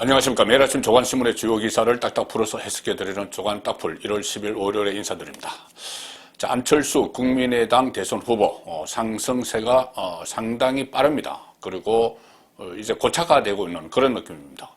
안녕하십니까. 매일 아침 조간신문의 주요 기사를 딱딱 풀어서 해석해드리는 조간 딱풀 1월 10일 월요일에 인사드립니다. 자, 안철수 국민의당 대선 후보 어, 상승세가 어, 상당히 빠릅니다. 그리고 어, 이제 고착화 되고 있는 그런 느낌입니다.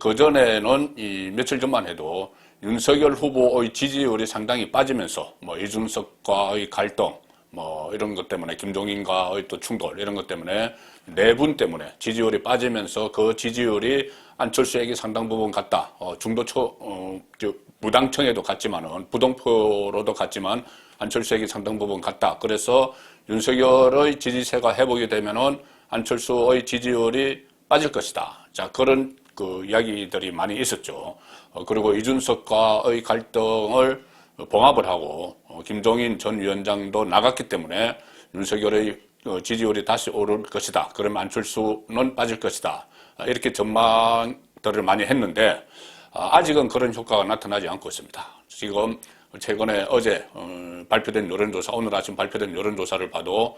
그 전에는 이 며칠 전만 해도 윤석열 후보의 지지율이 상당히 빠지면서 뭐 이준석과의 갈등 뭐 이런 것 때문에 김종인과의 또 충돌 이런 것 때문에 내분 때문에 지지율이 빠지면서 그 지지율이 안철수에게 상당 부분 갔다. 어, 중도초 어, 저, 무당청에도 갔지만은 부동표로도 갔지만 안철수에게 상당 부분 갔다. 그래서 윤석열의 지지세가 회복이 되면은 안철수의 지지율이 빠질 것이다. 자 그런 그 이야기들이 많이 있었죠. 어, 그리고 이준석과의 갈등을 봉합을 하고 어, 김종인 전 위원장도 나갔기 때문에 윤석열의 어, 지지율이 다시 오를 것이다. 그러면 안철수는 빠질 것이다. 아, 이렇게 전망들을 많이 했는데 아, 아직은 그런 효과가 나타나지 않고 있습니다. 지금 최근에 어제 어, 발표된 여론조사, 오늘 아침 발표된 여론조사를 봐도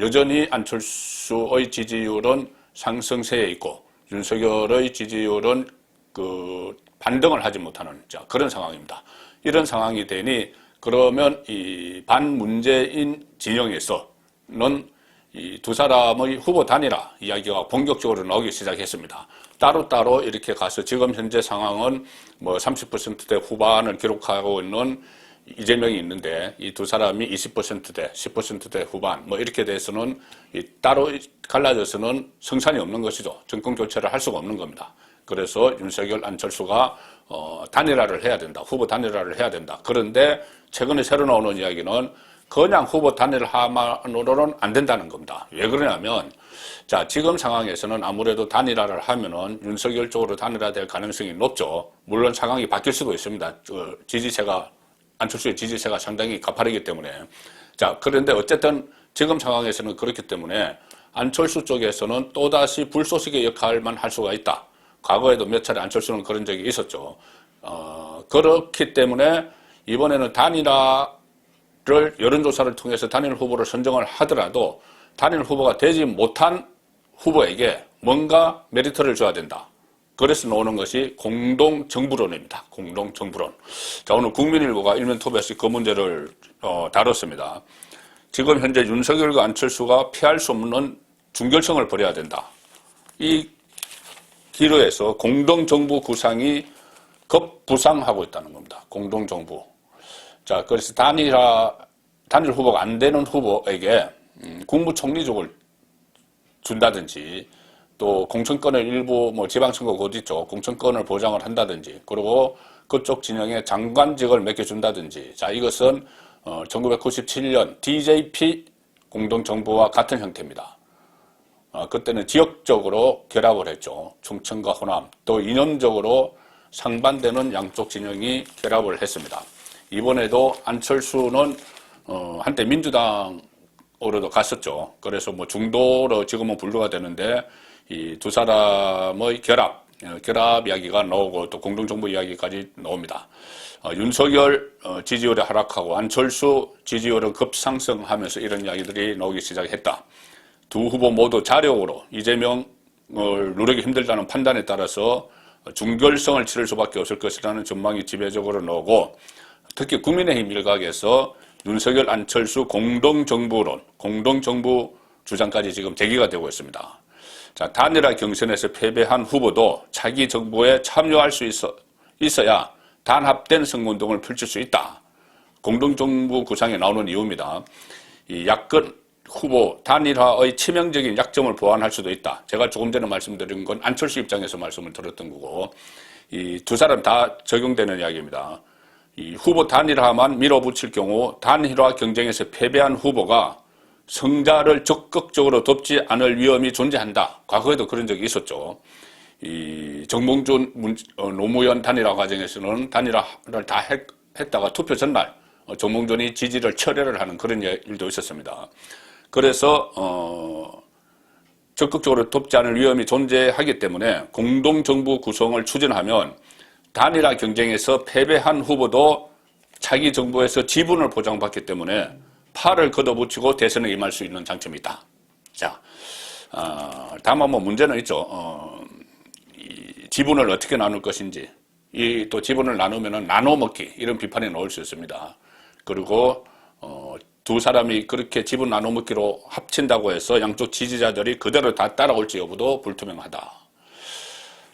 여전히 안철수의 지지율은 상승세에 있고 윤석열의 지지율은 그 반등을 하지 못하는 자, 그런 상황입니다. 이런 상황이 되니 그러면 이 반문재인 진영에서는 이 두 사람의 후보 단일화 이야기가 본격적으로 나오기 시작했습니다. 따로따로 이렇게 가서 지금 현재 상황은 뭐 30%대 후반을 기록하고 있는 이재명이 있는데 이 두 사람이 20%대, 10%대 후반 뭐 이렇게 돼서는 따로 갈라져서는 성산이 없는 것이죠. 정권 교체를 할 수가 없는 겁니다. 그래서 윤석열, 안철수가 어, 단일화를 해야 된다. 후보 단일화를 해야 된다. 그런데 최근에 새로 나오는 이야기는 그냥 후보 단일화만으로는 안 된다는 겁니다. 왜 그러냐면 자 지금 상황에서는 아무래도 단일화를 하면은 윤석열 쪽으로 단일화될 가능성이 높죠. 물론 상황이 바뀔 수도 있습니다. 그 지지세가 안철수의 지지세가 상당히 가파르기 때문에 자 그런데 어쨌든 지금 상황에서는 그렇기 때문에 안철수 쪽에서는 또다시 불쏘시개 역할만 할 수가 있다. 과거에도 몇 차례 안철수는 그런 적이 있었죠. 어, 그렇기 때문에 이번에는 단일화 를 여론조사를 통해서 단일 후보를 선정을 하더라도 단일 후보가 되지 못한 후보에게 뭔가 메리트를 줘야 된다. 그래서 나오는 것이 공동정부론입니다. 공동정부론. 자, 오늘 국민일보가 일면톱에서 그 문제를 어, 다뤘습니다. 지금 현재 윤석열과 안철수가 피할 수 없는 중결성을 벌여야 된다. 이 기로에서 공동정부 구상이 급부상하고 있다는 겁니다. 공동정부. 자, 그래서 단일화, 단일 후보가 안 되는 후보에게 음, 국무총리족을 준다든지 또 공천권을 일부 뭐 지방선거 곧 있죠. 공천권을 보장을 한다든지 그리고 그쪽 진영에 장관직을 맡겨준다든지 자, 이것은 어, 1997년 DJP 공동정부와 같은 형태입니다. 어, 그때는 지역적으로 결합을 했죠. 충청과 호남 또 이념적으로 상반되는 양쪽 진영이 결합을 했습니다. 이번에도 안철수는 어, 한때 민주당으로도 갔었죠. 그래서 뭐 중도로 지금은 분류가 되는데 이 두 사람의 결합, 어, 결합 이야기가 나오고 또 공동정부 이야기까지 나옵니다. 어, 윤석열 어, 지지율이 하락하고 안철수 지지율은 급상승하면서 이런 이야기들이 나오기 시작했다. 두 후보 모두 자력으로 이재명을 누르기 힘들다는 판단에 따라서 중결성을 치를 수밖에 없을 것이라는 전망이 지배적으로 나오고 특히 국민의힘 일각에서 윤석열 안철수 공동정부론, 공동정부 주장까지 지금 제기가 되고 있습니다. 자, 단일화 경선에서 패배한 후보도 차기 정부에 참여할 수 있어, 있어야 단합된 선거운동을 펼칠 수 있다. 공동정부 구상에 나오는 이유입니다. 이 야권 후보 단일화의 치명적인 약점을 보완할 수도 있다. 제가 조금 전에 말씀드린 건 안철수 입장에서 말씀을 들었던 거고, 이 두 사람 다 적용되는 이야기입니다. 이 후보 단일화만 밀어붙일 경우 단일화 경쟁에서 패배한 후보가 성자를 적극적으로 돕지 않을 위험이 존재한다. 과거에도 그런 적이 있었죠. 이 정몽준 문, 어, 노무현 단일화 과정에서는 단일화를 다 했, 했다가 투표 전날 어, 정몽준이 지지를 철회를 하는 그런 일도 있었습니다. 그래서 어, 적극적으로 돕지 않을 위험이 존재하기 때문에 공동정부 구성을 추진하면 단일화 경쟁에서 패배한 후보도 차기 정부에서 지분을 보장받기 때문에 팔을 걷어붙이고 대선에 임할 수 있는 장점이 있다. 자, 어, 다만 뭐 문제는 있죠. 어, 지분을 어떻게 나눌 것인지, 이 또 지분을 나누면은 나눠 먹기 이런 비판이 나올 수 있습니다. 그리고 어, 두 사람이 그렇게 지분 나눠 먹기로 합친다고 해서 양쪽 지지자들이 그대로 다 따라올지 여부도 불투명하다.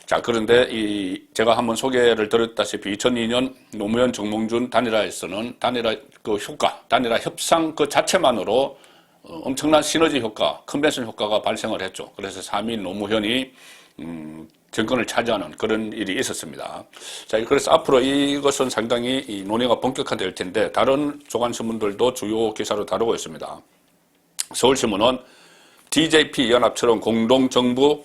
자, 그런데 이 제가 한번 소개를 드렸다시피 2002년 노무현 정몽준 단일화에서는 단일화 그 효과, 단일화 협상 그 자체만으로 어, 엄청난 시너지 효과, 컨벤션 효과가 발생을 했죠. 그래서 3인 노무현이 음, 정권을 차지하는 그런 일이 있었습니다. 자, 그래서 앞으로 이것은 상당히 이 논의가 본격화될 텐데 다른 조간신문들도 주요 기사로 다루고 있습니다. 서울신문은 DJP 연합처럼 공동정부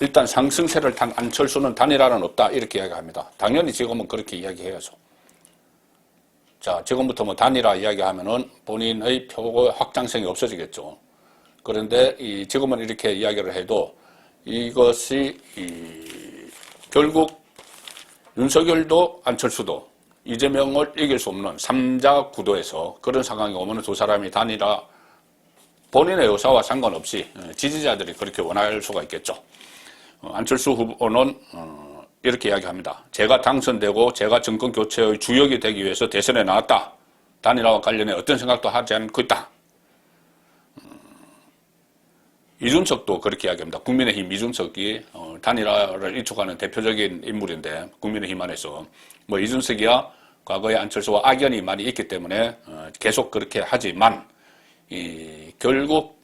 일단 상승세를 탄 안철수는 단일화는 없다 이렇게 이야기합니다. 당연히 지금은 그렇게 이야기해야죠. 자, 지금부터 뭐 단일화 이야기하면은 본인의 표고 확장성이 없어지겠죠. 그런데 이 지금은 이렇게 이야기를 해도 이것이 이 결국 윤석열도 안철수도 이재명을 이길 수 없는 삼자 구도에서 그런 상황이 오면 두 사람이 단일화 본인의 의사와 상관없이 지지자들이 그렇게 원할 수가 있겠죠. 어, 안철수 후보는 어, 이렇게 이야기합니다. 제가 당선되고 제가 정권 교체의 주역이 되기 위해서 대선에 나왔다. 단일화와 관련해 어떤 생각도 하지 않고 있다. 이준석도 그렇게 이야기합니다. 국민의힘 이준석이 어, 단일화를 일촉하는 대표적인 인물인데 국민의힘 안에서 뭐 이준석이야 과거에 안철수와 악연이 많이 있기 때문에 어, 계속 그렇게 하지만 이 결국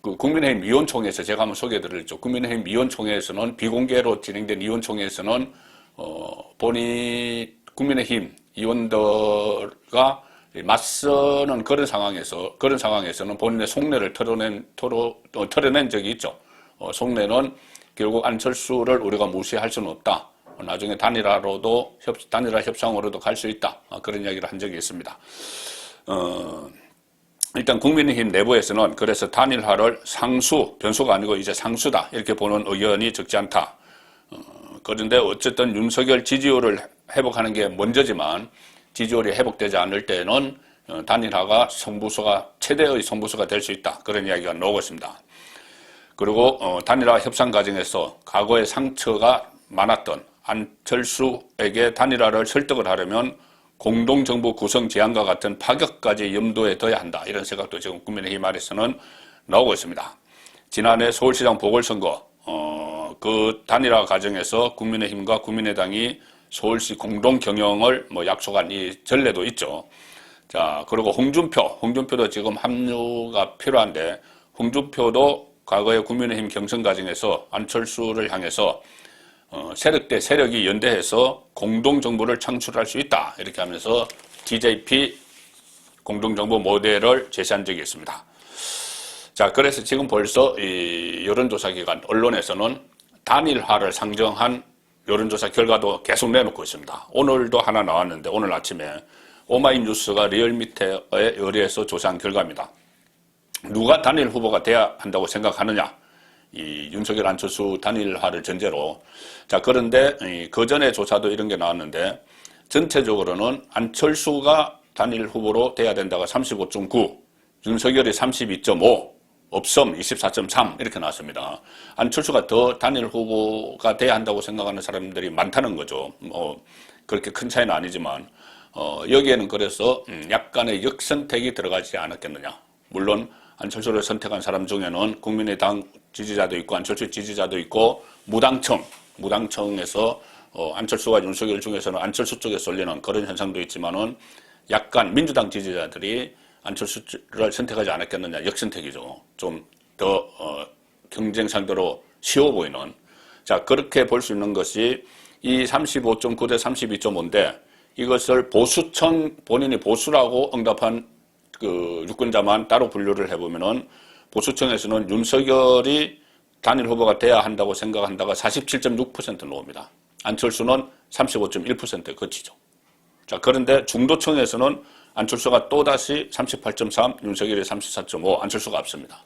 그 국민의힘 위원총회에서 제가 한번 소개해드렸죠. 국민의힘 위원총회에서는 비공개로 진행된 위원총회에서는 어, 본인 국민의힘 의원들과 맞서는 그런 상황에서 그런 상황에서는 본인의 속내를 털어낸 토로, 어, 털어낸 적이 있죠. 어, 속내는 결국 안철수를 우리가 무시할 수는 없다. 어, 나중에 단일화로도 협, 단일화 협상으로도 갈 수 있다. 어, 그런 이야기를 한 적이 있습니다. 어, 일단 국민의힘 내부에서는 그래서 단일화를 상수, 변수가 아니고 이제 상수다. 이렇게 보는 의견이 적지 않다. 어, 그런데 어쨌든 윤석열 지지율을 회복하는 게 먼저지만 지지율이 회복되지 않을 때는 어, 단일화가 성부수가 최대의 성부수가 될 수 있다. 그런 이야기가 나오고 있습니다. 그리고 어, 단일화 협상 과정에서 과거의 상처가 많았던 안철수에게 단일화를 설득을 하려면 공동정부 구성 제안과 같은 파격까지 염두에 둬야 한다. 이런 생각도 지금 국민의힘 안에서는 나오고 있습니다. 지난해 서울시장 보궐선거 어, 그 단일화 과정에서 국민의힘과 국민의당이 서울시 공동 경영을 뭐 약속한 이 전례도 있죠. 자, 그리고 홍준표, 홍준표도 지금 합류가 필요한데 홍준표도 과거에 국민의힘 경선 과정에서 안철수를 향해서 어, 세력 대 세력이 연대해서 공동 정부를 창출할 수 있다. 이렇게 하면서 TJP 공동 정부 모델을 제시한 적이 있습니다. 자, 그래서 지금 벌써 이 여론조사 기관 언론에서는 단일화를 상정한 여론조사 결과도 계속 내놓고 있습니다. 오늘도 하나 나왔는데 오늘 아침에 오마이뉴스가 리얼미터에 의뢰해서 조사한 결과입니다. 누가 단일 후보가 돼야 한다고 생각하느냐? 이 윤석열 안철수 단일화를 전제로 자 그런데 그 전에 조사도 이런 게 나왔는데 전체적으로는 안철수가 단일 후보로 돼야 된다가 35.9 윤석열이 32.5 없음 24.3 이렇게 나왔습니다. 안철수가 더 단일 후보가 돼야 한다고 생각하는 사람들이 많다는 거죠. 뭐 그렇게 큰 차이는 아니지만 어, 여기에는 그래서 음, 약간의 역선택이 들어가지 않았겠느냐. 물론 안철수를 선택한 사람 중에는 국민의당 지지자도 있고 안철수 지지자도 있고 무당청 무당청에서 어, 안철수와 윤석열 중에서는 안철수 쪽에 쏠리는 그런 현상도 있지만은 약간 민주당 지지자들이 안철수를 선택하지 않았겠느냐 역선택이죠. 좀더 어, 경쟁 상대로 쉬워 보이는 자 그렇게 볼 수 있는 것이 이 35.9 대 32.5인데 이것을 보수청 본인이 보수라고 응답한 그 유권자만 따로 분류를 해보면은 보수청에서는 윤석열이 단일 후보가 돼야 한다고 생각한다가 47.6% 나옵니다. 안철수는 35.1% 거치죠. 자, 그런데 중도청에서는 안철수가 또다시 38.3, 윤석열이 34.5, 안철수가 앞섭니다.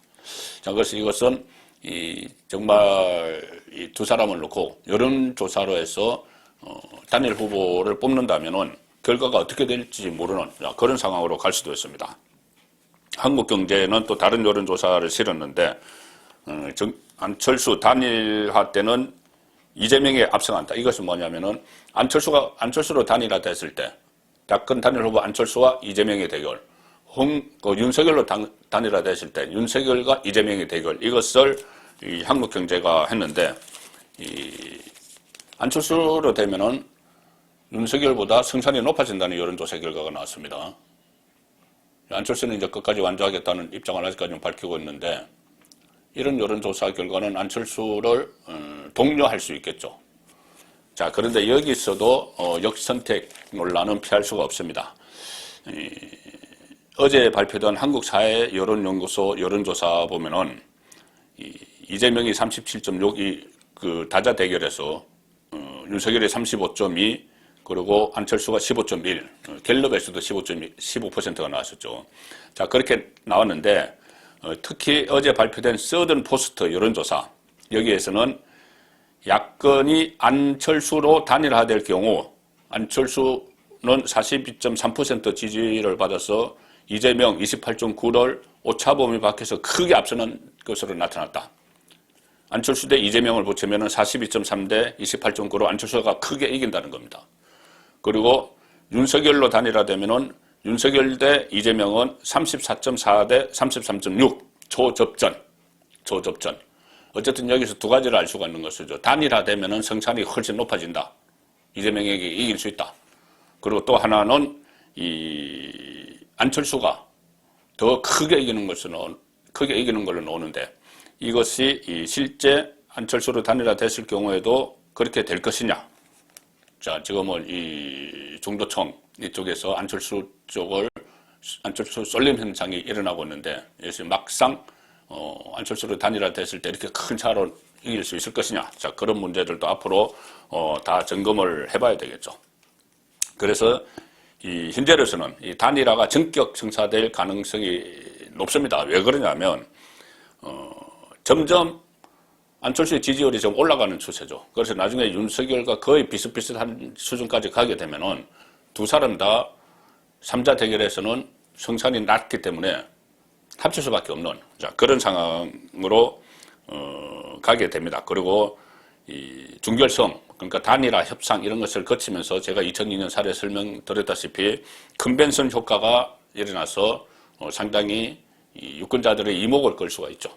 자, 그래서 이것은 이 정말 이 두 사람을 놓고 여론조사로 해서 어, 단일 후보를 뽑는다면은 결과가 어떻게 될지 모르는 그런 상황으로 갈 수도 있습니다. 한국 경제는 또 다른 여론조사를 실었는데 어, 정, 안철수 단일화 때는 이재명이 앞서간다. 이것은 뭐냐면은 안철수가 안철수로 단일화 됐을 때 야권 단일 후보 안철수와 이재명의 대결, 홍, 그 윤석열로 단, 단일화 됐을 때 윤석열과 이재명의 대결 이것을 이 한국 경제가 했는데 이 안철수로 되면은 윤석열보다 승산이 높아진다는 여론조사 결과가 나왔습니다. 안철수는 이제 끝까지 완주하겠다는 입장을 아직까지는 밝히고 있는데 이런 여론조사 결과는 안철수를 어, 독려할 수 있겠죠. 자, 그런데 여기서도 어, 역선택 논란은 피할 수가 없습니다. 이, 어제 발표된 한국사회 여론연구소 여론조사 보면은 이, 이재명이 37.6 이 그 다자 대결에서 어, 윤석열이 35.2 그리고 안철수가 15.1 어, 갤럽에서도 15.2 15%가 나왔었죠. 자 그렇게 나왔는데 어, 특히 어제 발표된 서든 포스트 여론조사 여기에서는 야권이 안철수로 단일화될 경우 안철수는 42.3% 지지를 받아서 이재명 28.9를 오차범위 밖에서 크게 앞서는 것으로 나타났다. 안철수 대 이재명을 붙이면 42.3 대 28.9로 안철수가 크게 이긴다는 겁니다. 그리고 윤석열로 단일화되면은 윤석열 대 이재명은 34.4 대 33.6 초접전, 초접전. 어쨌든 여기서 두 가지를 알 수가 있는 것이죠. 단일화되면은 성찬이 훨씬 높아진다. 이재명에게 이길 수 있다. 그리고 또 하나는 이 안철수가 더 크게 이기는 것은 크게 이기는 걸로 나오는데 이것이 이 실제 안철수로 단일화 됐을 경우에도 그렇게 될 것이냐? 자, 지금은 이 중도청 이쪽에서 안철수 쪽을 안철수 쏠림 현상이 일어나고 있는데 여기서 막상 어, 안철수로 단일화 됐을 때 이렇게 큰 차로 이길 수 있을 것이냐? 자, 그런 문제들도 앞으로 어, 다 점검을 해봐야 되겠죠. 그래서 이 현재로서는 이 단일화가 전격 성사될 가능성이 높습니다. 왜 그러냐면 어, 점점 안철수의 지지율이 좀 올라가는 추세죠. 그래서 나중에 윤석열과 거의 비슷비슷한 수준까지 가게 되면은 두 사람 다 3자 대결에서는 성산이 낮기 때문에 합칠 수밖에 없는 자, 그런 상황으로 어, 가게 됩니다. 그리고 이 중결성 그러니까 단일화 협상 이런 것을 거치면서 제가 2002년 사례 설명드렸다시피 컨벤션 효과가 일어나서 어, 상당히 이 유권자들의 이목을 끌 수가 있죠.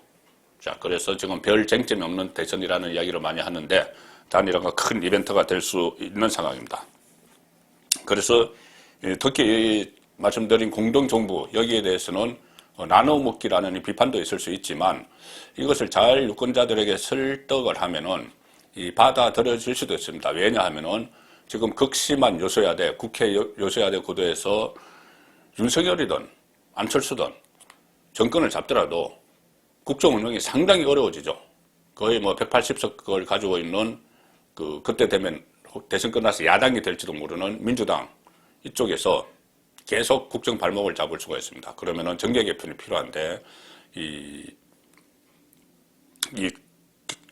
자, 그래서 지금 별 쟁점이 없는 대선이라는 이야기를 많이 하는데 단일화가 큰 이벤트가 될 수 있는 상황입니다. 그래서 예, 특히 말씀드린 공동정부 여기에 대해서는 어, 나눠 먹기라는 이 비판도 있을 수 있지만 이것을 잘 유권자들에게 설득을 하면은 이 받아들여질 수도 있습니다. 왜냐하면은 지금 극심한 요소야대, 국회 요- 요소야대 구도에서 윤석열이든 안철수든 정권을 잡더라도 국정 운영이 상당히 어려워지죠. 거의 뭐 180석을 가지고 있는 그 그때 되면 대선 끝나서 야당이 될지도 모르는 민주당 이쪽에서 계속 국정 발목을 잡을 수가 있습니다. 그러면은 정계 개편이 필요한데 이, 이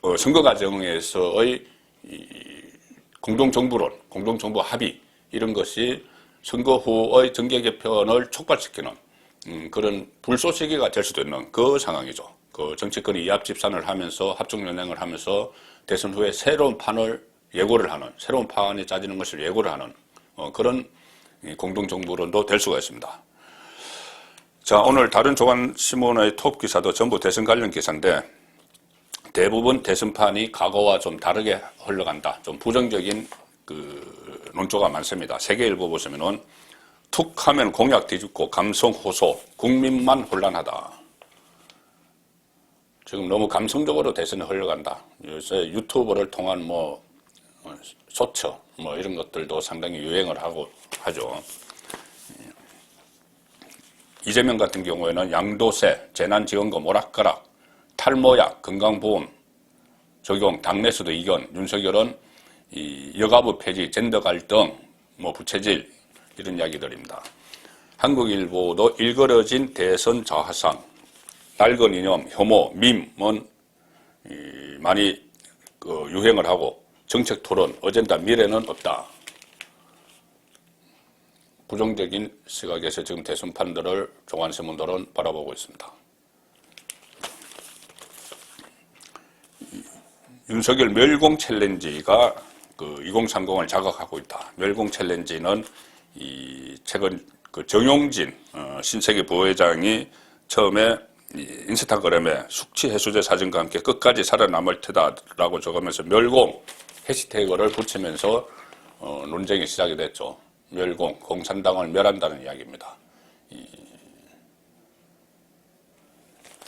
어, 선거 과정에서의 이 공동 정부론, 공동 정부 합의 이런 것이 선거 후의 정계 개편을 촉발시키는 음, 그런 불쏘시개가 될 수도 있는 그 상황이죠. 그 정치권이 이합집산을 하면서 합종연행을 하면서 대선 후에 새로운 판을 예고를 하는 새로운 판이 짜지는 것을 예고를 하는 어, 그런 이 공동정부론도 될 수가 있습니다. 자 오늘 다른 조간 신문의 톱 기사도 전부 대선 관련 기사인데 대부분 대선판이 과거와 좀 다르게 흘러간다. 좀 부정적인 그 논조가 많습니다. 세계일보 보시면은 툭 하면 공약 뒤집고 감성 호소, 국민만 혼란하다. 지금 너무 감성적으로 대선이 흘러간다. 요새 유튜브를 통한 뭐 어, 쇼츠 뭐 이런 것들도 상당히 유행을 하고 하죠. 이재명 같은 경우에는 양도세, 재난지원금 오락가락, 탈모약, 건강보험 적용, 당내 수도 이견, 윤석열은 이 여가부 폐지, 젠더 갈등, 뭐 부채질 이런 이야기들입니다. 한국일보도 일그러진 대선 자화상, 낡은 이념, 혐오, 밈은 이 많이 그 유행을 하고 정책 토론, 어젠다 미래는 없다. 부정적인 시각에서 지금 대선판들을 종안신문들은 바라보고 있습니다. 윤석열 멸공 챌린지가 그 2030을 자극하고 있다. 멸공 챌린지는 이 최근 그 정용진 어, 신세계 부회장이 처음에 이 인스타그램에 숙취 해소제 사진과 함께 끝까지 살아남을 테다라고 적으면서 멸공 해시태그를 붙이면서 어, 논쟁이 시작이 됐죠. 멸공 공산당을 멸한다는 이야기입니다.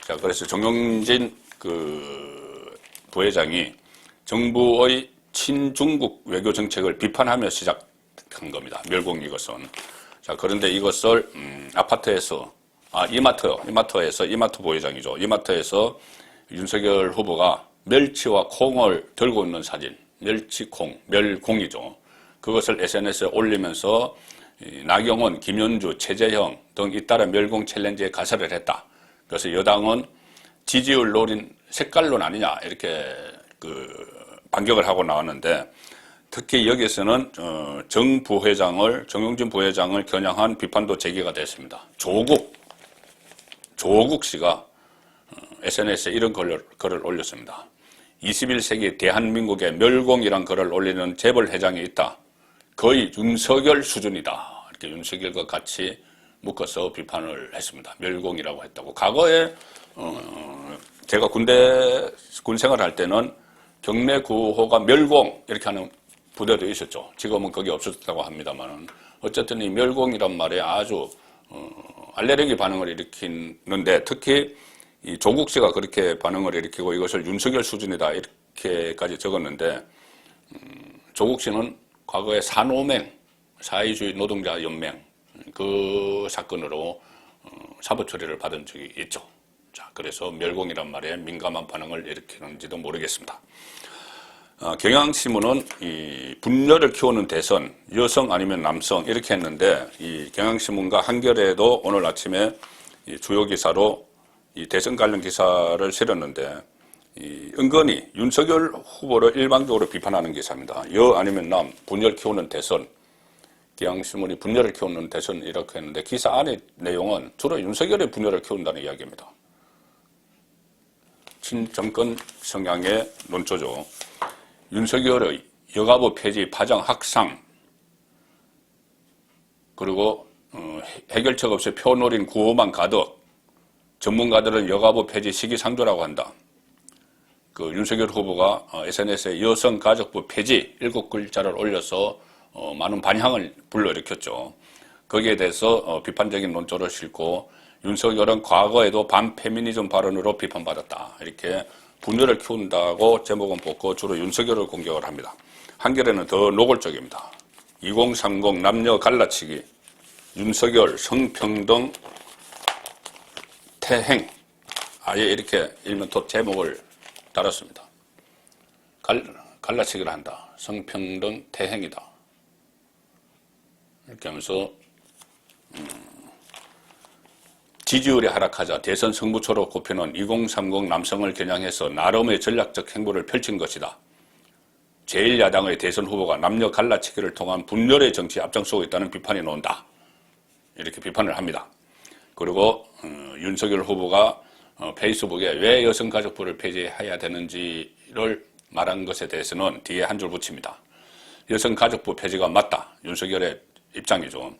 자, 그래서 정용진 그 부회장이 정부의 친중국 외교 정책을 비판하며 시작한 겁니다. 멸공 이것은. 자, 그런데 이것을 음, 아파트에서 아 이마트 이마트에서 이마트 부회장이죠. 이마트에서 윤석열 후보가 멸치와 콩을 들고 있는 사진, 멸치콩, 멸공이죠. 그것을 SNS에 올리면서 이 나경원, 김현주, 최재형 등 잇따라 멸공 챌린지에 가설을 했다. 그래서 여당은 지지율 노린 색깔론 아니냐 이렇게 그 반격을 하고 나왔는데 특히 여기에서는 어, 정 부회장을 정용진 부회장을 겨냥한 비판도 제기가 됐습니다. 조국 조국 씨가 SNS에 이런 글을, 글을 올렸습니다. 21세기 대한민국의 멸공이란 글을 올리는 재벌 회장이 있다. 거의 윤석열 수준이다. 이렇게 윤석열과 같이 묶어서 비판을 했습니다. 멸공이라고 했다고. 과거에 어, 제가 군대 군 생활할 때는 경내 구호가 멸공 이렇게 하는 부대도 있었죠. 지금은 거기 없어졌다고 합니다만은 어쨌든 이 멸공이란 말에 아주 어, 알레르기 반응을 일으키는데 특히 이 조국 씨가 그렇게 반응을 일으키고 이것을 윤석열 수준이다 이렇게까지 적었는데 음, 조국 씨는 과거에 산호맹 사회주의 노동자 연맹 그 사건으로 어, 사법 처리를 받은 적이 있죠. 자, 그래서 멸공이란 말에 민감한 반응을 일으키는지도 모르겠습니다. 어, 경향신문은 이 분열을 키우는 대선 여성 아니면 남성 이렇게 했는데 이 경향신문과 한겨레도 오늘 아침에 이 주요 기사로 이 대선 관련 기사를 실었는데 이 은근히 윤석열 후보를 일방적으로 비판하는 기사입니다. 여 아니면 남 분열 키우는 대선 경향신문이 분열을 키우는 대선 이렇게 했는데 기사 안의 내용은 주로 윤석열의 분열을 키운다는 이야기입니다. 친정권 성향의 논조죠. 윤석열의 여가부 폐지, 파장 확산, 그리고 어, 해결책 없이 표노린 구호만 가득, 전문가들은 여가부 폐지 시기상조라고 한다. 그 윤석열 후보가 어, SNS에 여성가족부 폐지 일곱 글자를 올려서 어, 많은 반향을 불러일으켰죠. 거기에 대해서 어, 비판적인 논조를 싣고 윤석열은 과거에도 반페미니즘 발언으로 비판받았다. 이렇게 분열을 키운다고 제목은 뽑고 주로 윤석열을 공격을 합니다. 한겨레는 더 노골적입니다. 2030 남녀 갈라치기, 윤석열 성평등 태행, 아예 이렇게 일면 톱 제목을 달았습니다. 갈, 갈라치기를 한다. 성평등 태행이다. 이렇게 하면서 음, 지지율이 하락하자 대선 승부처로 꼽히는 2030 남성을 겨냥해서 나름의 전략적 행보를 펼친 것이다. 제1야당의 대선 후보가 남녀 갈라치기를 통한 분열의 정치에 앞장서고 있다는 비판이 나온다. 이렇게 비판을 합니다. 그리고 어, 윤석열 후보가 어, 페이스북에 왜 여성가족부를 폐지해야 되는지를 말한 것에 대해서는 뒤에 한 줄 붙입니다. 여성가족부 폐지가 맞다. 윤석열의 입장이죠.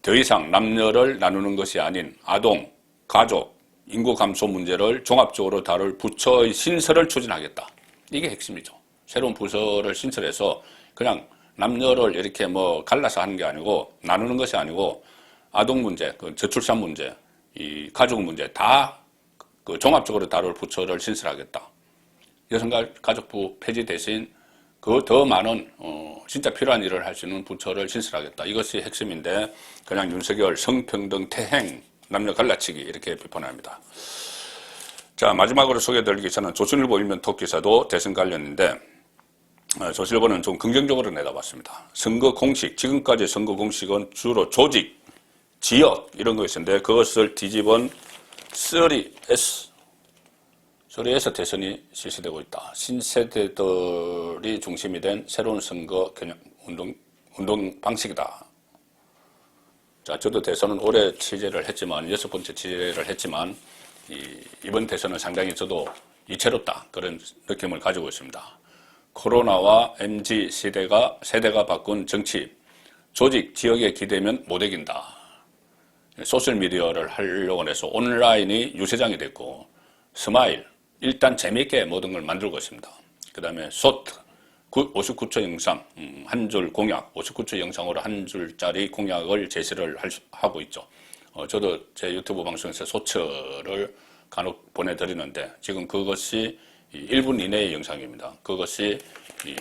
더 이상 남녀를 나누는 것이 아닌 아동, 가족, 인구 감소 문제를 종합적으로 다룰 부처의 신설을 추진하겠다. 이게 핵심이죠. 새로운 부서를 신설해서 그냥 남녀를 이렇게 뭐 갈라서 하는 게 아니고 나누는 것이 아니고 아동 문제, 그 저출산 문제, 이 가족 문제 다 그 종합적으로 다룰 부처를 신설하겠다. 여성가족부 폐지 대신 그 더 많은 어 진짜 필요한 일을 할 수 있는 부처를 신설하겠다. 이것이 핵심인데 그냥 윤석열 성평등 태행 남녀 갈라치기 이렇게 비판합니다. 자 마지막으로 소개해드릴 기사는 조선일보 일면 톱 기사도 대선 관련인데 어, 조선일보는 좀 긍정적으로 내다봤습니다. 선거 공식 지금까지 선거 공식은 주로 조직, 지역 이런 거였는데 그것을 뒤집은 3S 3S 대선이 실시되고 있다. 신세대들이 중심이 된 새로운 선거 개념 운동 운동 방식이다. 자, 저도 대선은 오래 취재를 했지만 여섯 번째 취재를 했지만 이, 이번 대선은 상당히 저도 이채롭다 그런 느낌을 가지고 있습니다. 코로나와 MZ 세대가 세대가 바꾼 정치 조직 지역에 기대면 못 이긴다. 소셜 미디어를 하려고 해서 온라인이 유세장이 됐고 스마일 일단 재미있게 모든 걸 만들고 있습니다. 그 다음에 소트 59초 영상 음, 한줄 공약 59초 영상으로 한 줄짜리 공약을 제시를 하고 있죠. 어, 저도 제 유튜브 방송에서 소처를 간혹 보내드리는데 지금 그것이 이 1분 이내의 영상입니다. 그것이 이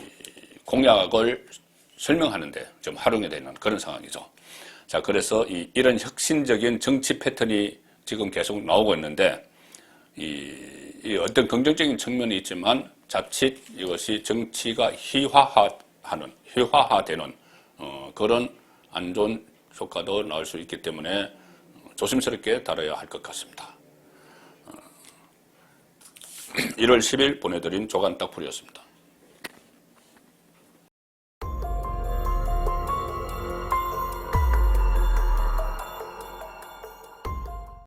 공약을 설명하는데 좀 활용이 되는 그런 상황이죠. 자, 그래서 이, 이런 혁신적인 정치 패턴이 지금 계속 나오고 있는데 이, 이 어떤 긍정적인 측면이 있지만 자칫 이것이 정치가 희화화하는 희화화되는 어, 그런 안 좋은 효과도 나올 수 있기 때문에 조심스럽게 다뤄야 할 것 같습니다. 어, 1월 10일 보내드린 조간 딱풀이었습니다.